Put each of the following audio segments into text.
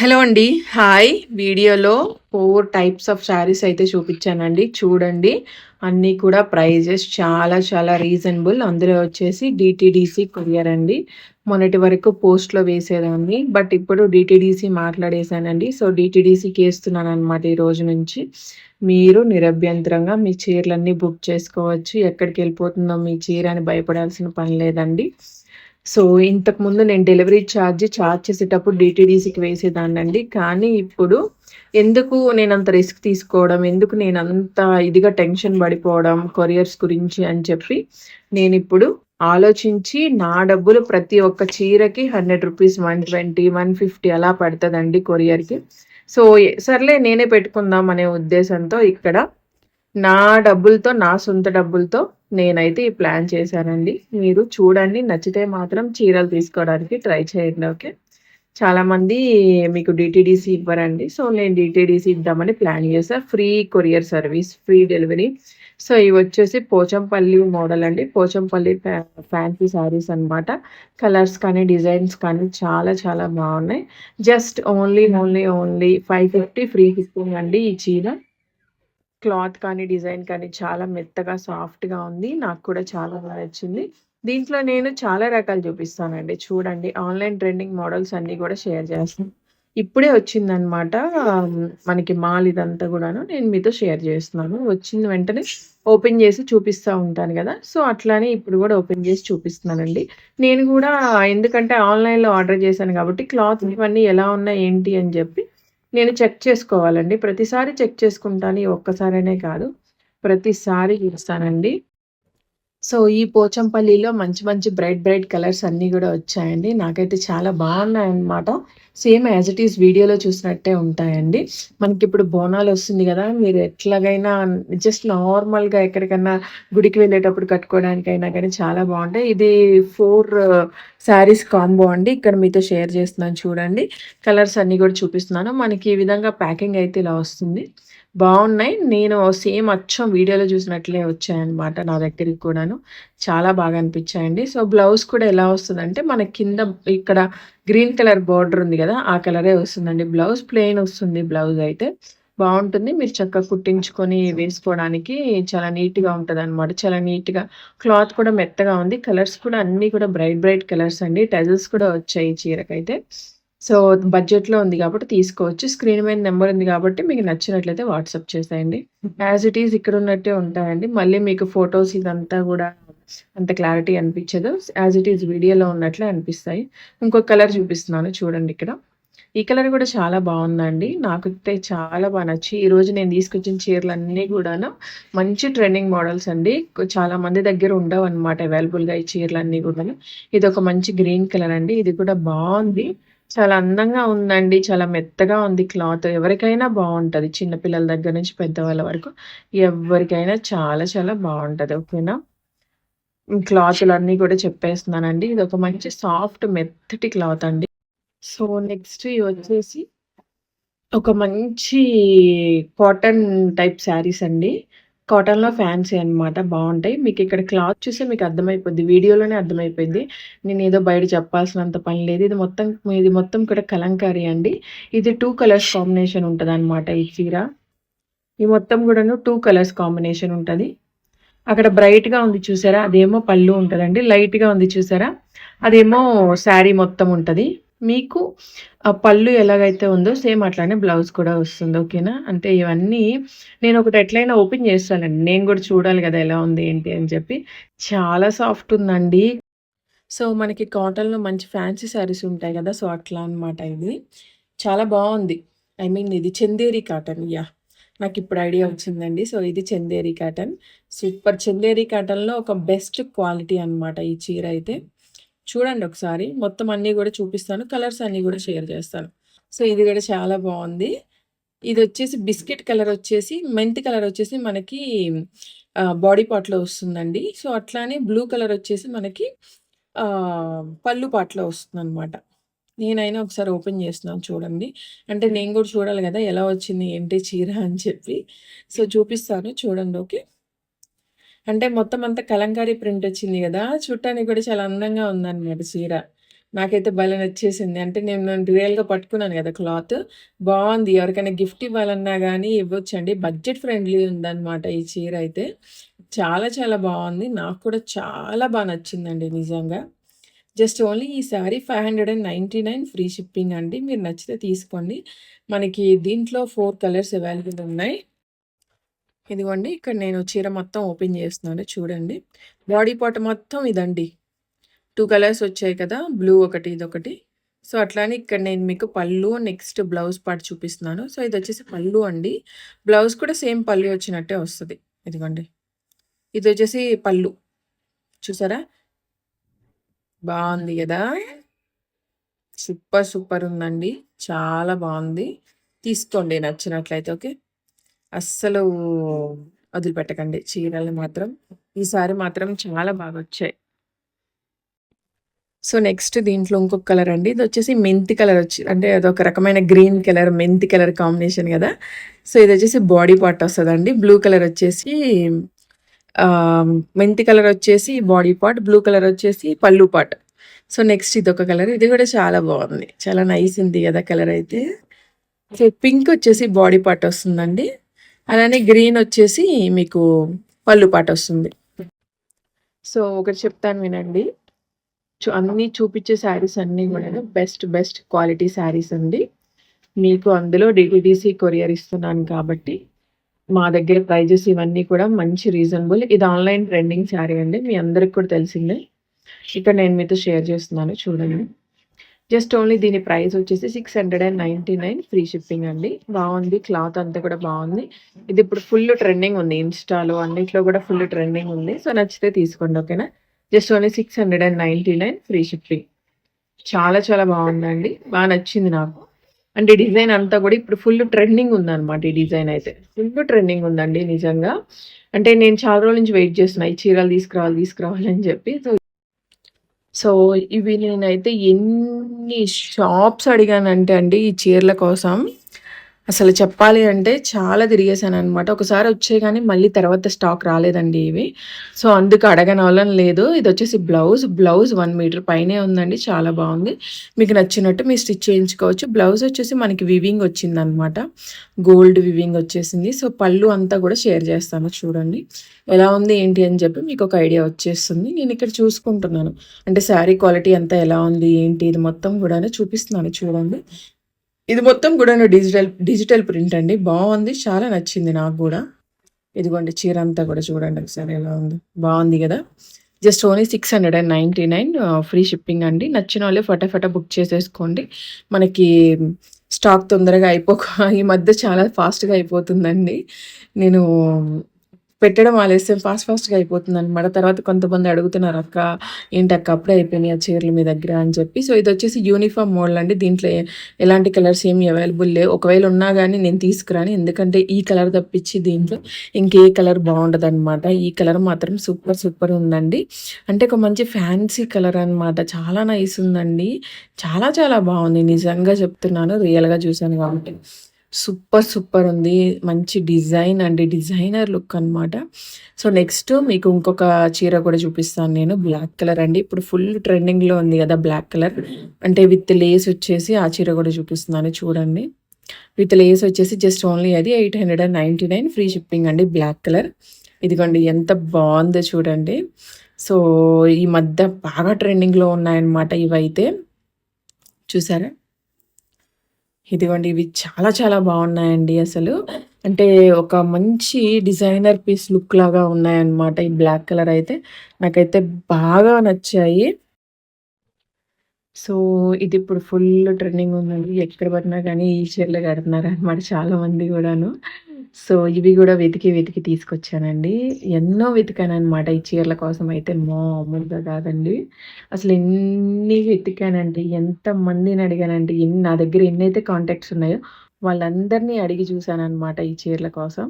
Hello అండి. Hi. వీడియోలో four types of saris అయితే చూపించానండి. చూడండి. అన్నీ కూడా ప్రైజెస్ చాలా చాలా రీజనబుల్ అందులో వచ్చేసి డిటీడీసీ కొరియర్ అండి. మొన్నటి వరకు పోస్ట్లో వేసేదాన్ని. బట్ ఇప్పుడు డిటీడీసీ మాట్లాడేశానండి. సో డిటీడీసీకి వేస్తున్నాను అనమాట ఈ రోజు నుంచి. మీరు నిరభ్యంతరంగా మీ చీరలన్నీ బుక్ చేసుకోవచ్చు. ఎక్కడికి వెళ్ళిపోతుందో మీ చీర అని భయపడాల్సిన పని లేదండి. సో ఇంతకుముందు నేను డెలివరీ ఛార్జ్ ఛార్జ్ చేసేటప్పుడు డిటీడీసీకి వేసేదాన్నండి. కానీ ఇప్పుడు ఎందుకు నేను అంత రిస్క్ తీసుకోవడం ఎందుకు నేను అంత ఇదిగా టెన్షన్ పడిపోవడం కొరియర్స్ గురించి అని చెప్పి నేను ఇప్పుడు ఆలోచించి నా డబ్బులు ప్రతి ఒక్క చీరకి hundred rupees one twenty one fifty అలా పడుతుందండి కొరియర్కి. సో సర్లే నేనే పెట్టుకుందాం అనే ఉద్దేశంతో ఇక్కడ నా డబ్బులతో నా సొంత డబ్బులతో నేనైతే ఈ ప్లాన్ చేశానండి. మీరు చూడండి నచ్చితే మాత్రం చీరలు తీసుకోవడానికి ట్రై చేయండి ఓకే? చాలామంది మీకు డిటీడీసీ ఇవ్వరండి. సో నేను డిటీడీసీ ఇద్దామని ప్లాన్ చేశాను free courier service free delivery. So ఇవి వచ్చేసి పోచంపల్లి మోడల్ అండి. పోచంపల్లి ఫ్యాన్సీ శారీస్ అనమాట కలర్స్ కానీ డిజైన్స్ కానీ చాలా చాలా బాగున్నాయి. Just only only only five fifty free fifty అండి ఈ చీర. క్లాత్ కానీ డిజైన్ కానీ చాలా మెత్తగా సాఫ్ట్గా ఉంది. నాకు కూడా చాలా బాగా నచ్చింది. దీంట్లో నేను చాలా రకాలు చూపిస్తానండి. చూడండి ఆన్లైన్ ట్రెండింగ్ మోడల్స్ అన్నీ కూడా షేర్ చేస్తాను. ఇప్పుడే వచ్చిందనమాట మనకి మాల్ ఇదంతా కూడాను నేను మీతో షేర్ చేస్తున్నాను. వచ్చిన వెంటనే ఓపెన్ చేసి చూపిస్తూ ఉంటాను కదా. సో అట్లానే ఇప్పుడు కూడా ఓపెన్ చేసి చూపిస్తున్నానండి. నేను కూడా ఎందుకంటే ఆన్లైన్లో ఆర్డర్ చేశాను కాబట్టి క్లాత్ ఇవన్నీ ఎలా ఉన్నాయి ఏంటి అని చెప్పి నేను చెక్ చేసుకోవాలండి. ప్రతిసారి చెక్ చేసుకుంటాను ఒక్కసారనే కాదు. ప్రతిసారి చూస్తానండి. సో ఈ పోచంపల్లిలో మంచి మంచి బ్రైట్ బ్రైట్ కలర్స్ అన్నీ కూడా వచ్చాయండి. నాకైతే చాలా బాగున్నాయన్నమాట. సేమ్ యాజ్ ఇట్ ఈస్ వీడియోలో చూసినట్టే ఉంటాయండి. మనకి ఇప్పుడు బోనాలు వస్తుంది కదా మీరు ఎట్లాగైనా జస్ట్ నార్మల్గా ఎక్కడికైనా గుడికి వెళ్ళేటప్పుడు కట్టుకోవడానికైనా కానీ చాలా బాగుంటాయి. ఇది ఫోర్ శారీస్ కాంబో అండి. ఇక్కడ మీతో షేర్ చేస్తున్నాను చూడండి. కలర్స్ అన్నీ కూడా చూపిస్తున్నాను. మనకి ఈ విధంగా ప్యాకింగ్ అయితే ఇలా వస్తుంది. బాగున్నాయి. నేను సేమ్ అచ్చం వీడియోలో చూసినట్లే వచ్చాయన్నమాట నా దగ్గరికి కూడాను. చాలా బాగా అనిపించాయండి. సో బ్లౌజ్ కూడా ఎలా వస్తుందంటే మన కింద ఇక్కడ గ్రీన్ కలర్ బార్డర్ ఉంది కదా ఆ కలరే వస్తుందండి. బ్లౌజ్ ప్లెయిన్ వస్తుంది బ్లౌజ్ అయితే. బాగుంటుంది. మీరు చక్కగా కుట్టించుకొని వేసుకోవడానికి చాలా నీట్గా ఉంటుంది అనమాట చాలా నీట్గా క్లాత్ కూడా మెత్తగా ఉంది. కలర్స్ కూడా అన్నీ కూడా బ్రైట్ బ్రైట్ కలర్స్ అండి. టజల్స్ కూడా వచ్చాయి చీరకైతే. సో బడ్జెట్లో ఉంది కాబట్టి తీసుకోవచ్చు. స్క్రీన్ మీద నెంబర్ ఉంది కాబట్టి మీకు నచ్చినట్లయితే వాట్సాప్ చేసేయండి. యాజ్ ఇట్ ఈస్ ఇక్కడ ఉన్నట్టే ఉంటాయండి. మళ్ళీ మీకు ఫొటోస్ ఇదంతా కూడా అంత క్లారిటీ అనిపించదు. యాజ్ ఇట్ ఈస్ వీడియోలో ఉన్నట్లే అనిపిస్తాయి. ఇంకొక కలర్ చూపిస్తున్నాను చూడండి ఇక్కడ. ఈ కలర్ కూడా చాలా బాగుందండి. నాకైతే చాలా బాగా నచ్చి ఈరోజు నేను తీసుకొచ్చిన చీరలన్నీ కూడాను మంచి ట్రెండింగ్ మోడల్స్ అండి. చాలా మంది దగ్గర ఉండవు అనమాట అవైలబుల్గా ఈ చీరలు అన్నీ కూడాను. ఇది ఒక మంచి గ్రీన్ కలర్ అండి. ఇది కూడా బాగుంది. చాలా అందంగా ఉందండి. చాలా మెత్తగా ఉంది క్లాత్. ఎవరికైనా బాగుంటుంది చిన్నపిల్లల దగ్గర నుంచి పెద్దవాళ్ళ వరకు ఎవ్వరికైనా చాలా చాలా బాగుంటుంది ఓకేనా? క్లాతులన్నీ కూడా చెప్పేస్తున్నానండి. ఇది ఒక మంచి సాఫ్ట్ మెత్తటి క్లాత్ అండి. సో, నెక్స్ట్ వచ్చేసి ఒక మంచి కాటన్ టైప్ శారీస్ అండి. కాటన్‌లో ఫ్యాన్సీ అనమాట. మీకు ఇక్కడ క్లాత్ చూస్తే మీకు అర్థమైపోద్ది. వీడియోలోనే అర్థమైపోయింది. నేను ఏదో బయట చెప్పాల్సినంత పని లేదు. ఇది మొత్తం ఇది మొత్తం కూడా కలంకారీ అండి. ఇది టూ కలర్స్ కాంబినేషన్ ఉంటదనమాట ఈ చీర. ఈ మొత్తం కూడాను టూ కలర్స్ కాంబినేషన్ ఉంటుంది అక్కడ బ్రైట్‌గా ఉంది చూసారా? అదేమో పళ్ళు ఉంటుందండి లైట్‌గా ఉంది చూసారా? అదేమో శారీ మొత్తం ఉంటుంది మీకు ఆ పళ్ళు ఎలాగైతే ఉందో సేమ్ అట్లానే బ్లౌజ్ కూడా వస్తుంది ఓకేనా? అంటే ఇవన్నీ నేను ఒకటి ఎట్లయినా ఓపెన్ చేస్తానండి. నేను కూడా చూడాలి కదా ఎలా ఉంది ఏంటి అని చెప్పి. చాలా సాఫ్ట్ ఉందండి. సో మనకి కాటన్లో మంచి ఫ్యాన్సీ శారీస్ ఉంటాయి కదా సో అట్లా అనమాట ఇది చాలా బాగుంది. ఐ మీన్ ఇది చందేరి కాటన్ యా. నాకు ఇప్పుడు ఐడియా వచ్చిందండి. సో ఇది చందేరి కాటన్. సూపర్ చందేరి కాటన్లో ఒక బెస్ట్ క్వాలిటీ అనమాట ఈ చీర అయితే. చూడండి ఒకసారి. మొత్తం అన్నీ కూడా చూపిస్తాను. కలర్స్ అన్నీ కూడా షేర్ చేస్తాను. సో ఇది కూడా చాలా బాగుంది. ఇది వచ్చేసి బిస్కెట్ కలర్ వచ్చేసి మెంతి కలర్ వచ్చేసి మనకి బాడీ పార్ట్లో వస్తుందండి. సో అట్లానే బ్లూ కలర్ వచ్చేసి మనకి పళ్ళు పార్ట్లో వస్తుంది అనమాట నేనైనా ఒకసారి ఓపెన్ చేస్తున్నాను చూడండి. అంటే నేను కూడా చూడాలి కదా ఎలా వచ్చింది ఏంటి చీర అని చెప్పి. సో చూపిస్తాను. చూడండి ఓకే. అంటే మొత్తం అంతా కలంకారీ ప్రింట్ వచ్చింది కదా చూడటానికి కూడా చాలా అందంగా ఉందన్నమాట చీర నాకైతే భలే నచ్చేసింది. అంటే నేను రియల్‌గా పట్టుకున్నాను కదా క్లాత్ బాగుంది ఎవరికైనా గిఫ్ట్ ఇవ్వాలన్నా కానీ ఇవ్వచ్చండి బడ్జెట్ ఫ్రెండ్లీ ఉందన్నమాట ఈ చీర అయితే. చాలా చాలా బాగుంది నాకు కూడా చాలా బాగా నచ్చిందండి నిజంగా. జస్ట్ ఓన్లీ ఈ శారీ 599 ఫ్రీ షిప్పింగ్ అండి. మీరు నచ్చితే తీసుకోండి. మనకి దీంట్లో ఫోర్ కలర్స్ అవైలబుల్ ఉన్నాయి. ఇదిగోండి ఇక్కడ నేను చీర మొత్తం ఓపెన్ చేస్తున్నాను చూడండి. బాడీ పార్ట్ మొత్తం ఇదండి. టూ కలర్స్ వచ్చాయి కదా! బ్లూ ఒకటి, ఇదొకటి. సో, అట్లానే ఇక్కడ నేను మీకు పళ్ళు, నెక్స్ట్ బ్లౌజ్ పార్ట్ చూపిస్తున్నాను. సో, ఇది వచ్చేసి పళ్ళు అండి. బ్లౌజ్ కూడా సేమ్ పళ్ళు వచ్చినట్టే వస్తుంది ఇదిగోండి. ఇది వచ్చేసి పళ్ళు. చూసారా? బాగుంది కదా సూపర్ సూపర్ ఉందండి. చాలా బాగుంది తీసుకోండి నచ్చినట్లయితే ఓకే. అస్సలు వదిలిపెట్టకండి చీరలు మాత్రం. ఈసారి మాత్రం చాలా బాగా వచ్చాయి సో, నెక్స్ట్ దీంట్లో ఇంకొక కలర్ అండి. ఇది వచ్చేసి మెంతి కలర్ వచ్చి అంటే అదొక రకమైన గ్రీన్ కలర్, మెంతి కలర్ కాంబినేషన్ కదా సో, ఇది వచ్చేసి బాడీ పార్ట్ వస్తుందండి బ్లూ కలర్ వచ్చేసి మెంతి కలర్ వచ్చేసి బాడీ పార్ట్, బ్లూ కలర్ వచ్చేసి పళ్ళు పార్ట్. సో, నెక్స్ట్ ఇది ఒక కలర్. ఇది కూడా చాలా బాగుంది చాలా నైస్ ఉంది కదా కలర్ అయితే. సో, పింక్ వచ్చేసి బాడీ పార్ట్ వస్తుందండి. అలానే గ్రీన్ వచ్చేసి మీకు పళ్ళు పార్ట్ వస్తుంది. సో, ఒకటి చెప్తాను వినండి. అన్నీ చూపిచ్చే శారీస్ అన్నీ గూడాను బెస్ట్ బెస్ట్ క్వాలిటీ శారీస్ అండి. మీకు అందులో డీటీడీసీ కొరియర్ ఇస్తున్నాను కాబట్టి, మా దగ్గర ప్రైజెస్ ఇవన్నీ కూడా మంచి రీజనబుల్. ఇది ఆన్‌లైన్ ట్రెండింగ్ శారీ అండి. మీ అందరికి కూడా తెలిసిందే. ఇక్కడ నేను మీతో షేర్ చేస్తున్నాను చూడండి. జస్ట్ ఓన్లీ దీని ప్రైస్ వచ్చేసి 699 ఫ్రీ షిప్పింగ్ అండి. బాగుంది క్లాత్ అంతా కూడా బాగుంది ఇది ఇప్పుడు ఫుల్ ట్రెండింగ్ ఉంది. ఇన్‌స్టాలో అన్నిట్లో కూడా ఫుల్ ట్రెండింగ్ ఉంది. సో, నచ్చితే తీసుకోండి ఓకేనా. Just only 699 free shipping. చాలా చాలా బాగుందండి బాగా నచ్చింది నాకు. అంటే డిజైన్ అంతా కూడా ఇప్పుడు ఫుల్ ట్రెండింగ్ ఉందన్నమాట ఈ డిజైన్ అయితే. ఫుల్ ట్రెండింగ్ ఉందండి నిజంగా. అంటే నేను చాలా రోజుల నుంచి వెయిట్ చేస్తున్నా. ఈ చీరలు తీసుకురావాలి, తీసుకురావాలి అని చెప్పి. సో సో, ఇవి నేనైతే ఎన్ని షాప్స్ అడిగానంటే అండి ఈ చీరల కోసం. అసలు చెప్పాలి అంటే చాలా తిరిగేసాననమాట. ఒకసారి వచ్చే కానీ మళ్ళీ తర్వాత స్టాక్ రాలేదండి ఇవి. సో, అందుకు అడగనవలం లేదు. ఇది వచ్చేసి బ్లౌజ్. బ్లౌజ్ వన్ మీటర్ పైనే ఉందండి. చాలా బాగుంది మీకు నచ్చినట్టు మీరు స్టిచ్ చేయించుకోవచ్చు. బ్లౌజ్ వచ్చేసి మనకి వివింగ్ వచ్చిందనమాట. గోల్డ్ వివింగ్ వచ్చేసింది. సో, పళ్ళు అంతా కూడా షేర్ చేస్తాను చూడండి. ఎలా ఉంది ఏంటి అని చెప్పి మీకు ఒక ఐడియా వచ్చేస్తుంది. నేను ఇక్కడ చూసుకుంటున్నాను. అంటే శారీ క్వాలిటీ అంతా ఎలా ఉంది ఏంటి ఇది మొత్తం కూడా చూపిస్తున్నాను చూడండి. ఇది మొత్తం కూడా డిజిటల్ డిజిటల్ ప్రింట్ అండి. బాగుంది చాలా నచ్చింది నాకు కూడా ఇదిగోండి చీర అంతా కూడా చూడండి ఒకసారి ఎలా ఉంది బాగుంది కదా జస్ట్ ఓన్లీ 699 ఆహ్, ఫ్రీ షిప్పింగ్ అండి. నచ్చిన వాళ్ళే ఫటాఫట బుక్ చేసేసుకోండి. మనకి స్టాక్ తొందరగా అయిపోక ఈ మధ్య చాలా ఫాస్ట్‌గా అయిపోతుందండి. నేను పెట్టడం ఆలస్యం ఫాస్ట్ ఫాస్ట్‌గా అయిపోతుంది అనమాట తర్వాత కొంతమంది అడుగుతున్నారు "అక్క ఏంటక్క అప్పుడే ఆ చీరలు మీ దగ్గర" అని చెప్పి. సో, ఇది వచ్చేసి యూనిఫార్మ్ మోడల్ అండి. దీంట్లో ఎలాంటి కలర్స్ ఏమి అవైలబుల్ లేవు. ఒకవేళ ఉన్నా కానీ నేను తీసుకురాను. ఎందుకంటే ఈ కలర్ తప్పించి దీంట్లో ఇంకే కలర్ బావుండదనమాట. ఈ కలర్ మాత్రం సూపర్ సూపర్ ఉందండి. అంటే ఒక మంచి ఫ్యాన్సీ కలర్ అనమాట. చాలా నైస్ ఉందండి. చాలా చాలా బాగుంది నిజంగా చెప్తున్నాను. రియల్‌గా చూశాను కాబట్టి. సూపర్ సూపర్ ఉంది. మంచి డిజైన్ అండి. డిజైనర్ లుక్ అనమాట. సో, నెక్స్ట్ మీకు ఇంకొక చీర కూడా చూపిస్తాను నేను. బ్లాక్ కలర్ అండి. ఇప్పుడు ఫుల్ ట్రెండింగ్‌లో ఉంది కదా బ్లాక్ కలర్. అంటే విత్ లేస్ వచ్చేసి ఆ చీర కూడా చూపిస్తున్నాను చూడండి. విత్ లేస్ వచ్చేసి జస్ట్ ఓన్లీ అది 899 ఫ్రీ షిప్పింగ్ అండి. Black colour. ఇదిగోండి ఎంత బాగుందో చూడండి. సో, ఈ మధ్య బాగా ట్రెండింగ్‌లో ఉన్నాయన్నమాట ఇవైతే. చూసారా? ఇదిగోండి ఇవి చాలా చాలా బాగున్నాయండి అసలు. అంటే ఒక మంచి డిజైనర్ పీస్ లుక్ లాగా ఉన్నాయన్నమాట. ఈ బ్లాక్ కలర్ అయితే. నాకైతే బాగా నచ్చాయి. సో, ఇది ఇప్పుడు ఫుల్ ట్రెండింగ్ ఉందండి. ఎక్కడ పడినా కానీ ఈ చీరలు కడుతున్నారు అనమాట చాలా చాలామంది కూడాను సో, ఇవి కూడా వెతికి వెతికి తీసుకొచ్చానండి. ఎన్నో వెతికాననమాట ఈ చీరల కోసం అయితే మా మామూలుగా కాదండి. అసలు ఎన్ని వెతికానంటే ఎంతమందిని అడిగానంటే ఎన్ని నా దగ్గర ఎన్నైతే కాంటాక్ట్స్ ఉన్నాయో వాళ్ళందరిని అడిగి చూసాననమాట ఈ చీరల కోసం.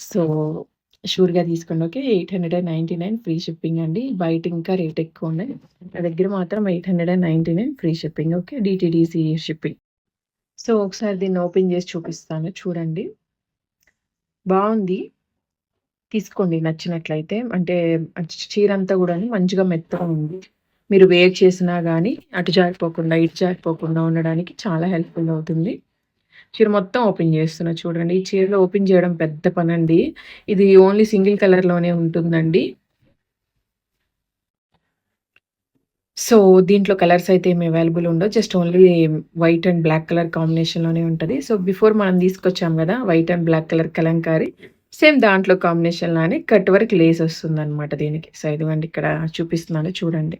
సో, షూర్‌గా తీసుకోండి ఓకే. 899 ఫ్రీ షిప్పింగ్ అండి. బయట ఇంకా రేట్ ఎక్కువ ఉండే నా దగ్గర మాత్రం 899 free shipping okay. DTDC shipping. So, ఒకసారి దీన్ని ఓపెన్ చేసి చూపిస్తాను చూడండి. బాగుంది తీసుకోండి నచ్చినట్లయితే. అంటే చీరంతా కూడా మంచిగా మెత్తగా ఉంది. మీరు వేర్ చేసినా కానీ అటు జారిపోకుండా ఇటు జారిపోకుండా ఉండడానికి చాలా హెల్ప్ఫుల్ అవుతుంది చీర మొత్తం ఓపెన్ చేస్తున్నా చూడండి. ఈ చీరలో ఓపెన్ చేయడం పెద్ద పని అండి ఇది ఓన్లీ సింగిల్ కలర్లోనే ఉంటుందండి. సో దీంట్లో కలర్స్ అయితే ఏమి అవైలబుల్ ఉండవు. Just only white and black colour కాంబినేషన్లోనే ఉంటుంది. సో బిఫోర్ మనం తీసుకొచ్చాం కదా white and black colour Kalamkari same దాంట్లో కాంబినేషన్ లానే కట్ వర్క్ లేస్ వస్తుంది అనమాట దీనికి. సో ఇదిగోండి ఇక్కడ చూపిస్తున్నాను. చూడండి.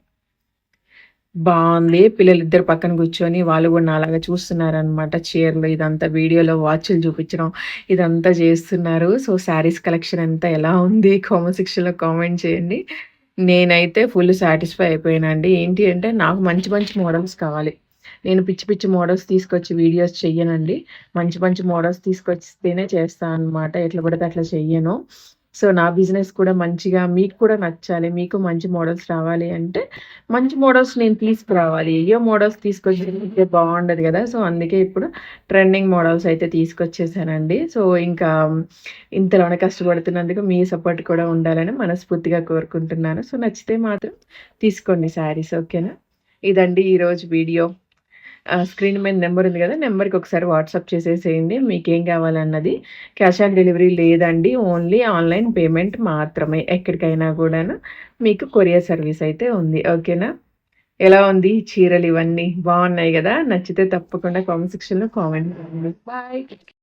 బాగుంది. పిల్లలు ఇద్దరు పక్కన కూర్చొని వాళ్ళు కూడా నాలాగా చూస్తున్నారనమాట చీరలు ఇదంతా వీడియోలో వాచ్లు చూపించడం ఇదంతా చేస్తున్నారు. సో శారీస్ కలెక్షన్ అంతా ఎలా ఉంది? కామెంట్ సెక్షన్లో కామెంట్ చేయండి. నేనైతే ఫుల్ సాటిస్ఫై అయిపోయానండి. ఏంటి అంటే నాకు మంచి మంచి మోడల్స్ కావాలి. నేను పిచ్చి పిచ్చి మోడల్స్ తీసుకొచ్చి వీడియోస్ చెయ్యనండి. మంచి మంచి మోడల్స్ తీసుకొచ్చితేనే చేస్తాను అనమాట ఎట్లా పడితే అట్లా చెయ్యను. సో నా బిజినెస్ కూడా మంచిగా మీకు కూడా నచ్చాలి మీకు మంచి మోడల్స్ రావాలి అంటే మంచి మోడల్స్ నేను తీసుకురావాలి. ఏ మోడల్స్ తీసుకొచ్చి బాగుండదు కదా. సో అందుకే ఇప్పుడు ట్రెండింగ్ మోడల్స్ అయితే తీసుకొచ్చేసానండి. సో ఇంకా ఇంతలోనే కష్టపడుతున్నందుకు మీ సపోర్ట్ కూడా ఉండాలని మనస్ఫూర్తిగా కోరుకుంటున్నాను. సో నచ్చితే మాత్రం తీసుకోండి శారీస్ ఓకేనా? ఇదండి ఈరోజు వీడియో. స్క్రీన్ మీద నెంబర్ ఉంది కదా నెంబర్కి ఒకసారి వాట్సాప్ చేసేసేయండి. మీకు ఏం కావాలన్నది క్యాష్ ఆన్ డెలివరీ లేదండి ఓన్లీ ఆన్లైన్ పేమెంట్ మాత్రమే ఎక్కడికైనా కూడాను. మీకు కొరియర్ సర్వీస్ అయితే ఉంది ఓకేనా? ఎలా ఉంది చీరలు ఇవన్నీ? బాగున్నాయి కదా? నచ్చితే తప్పకుండా కామెంట్ సెక్షన్లో కామెంట్ బాయ్.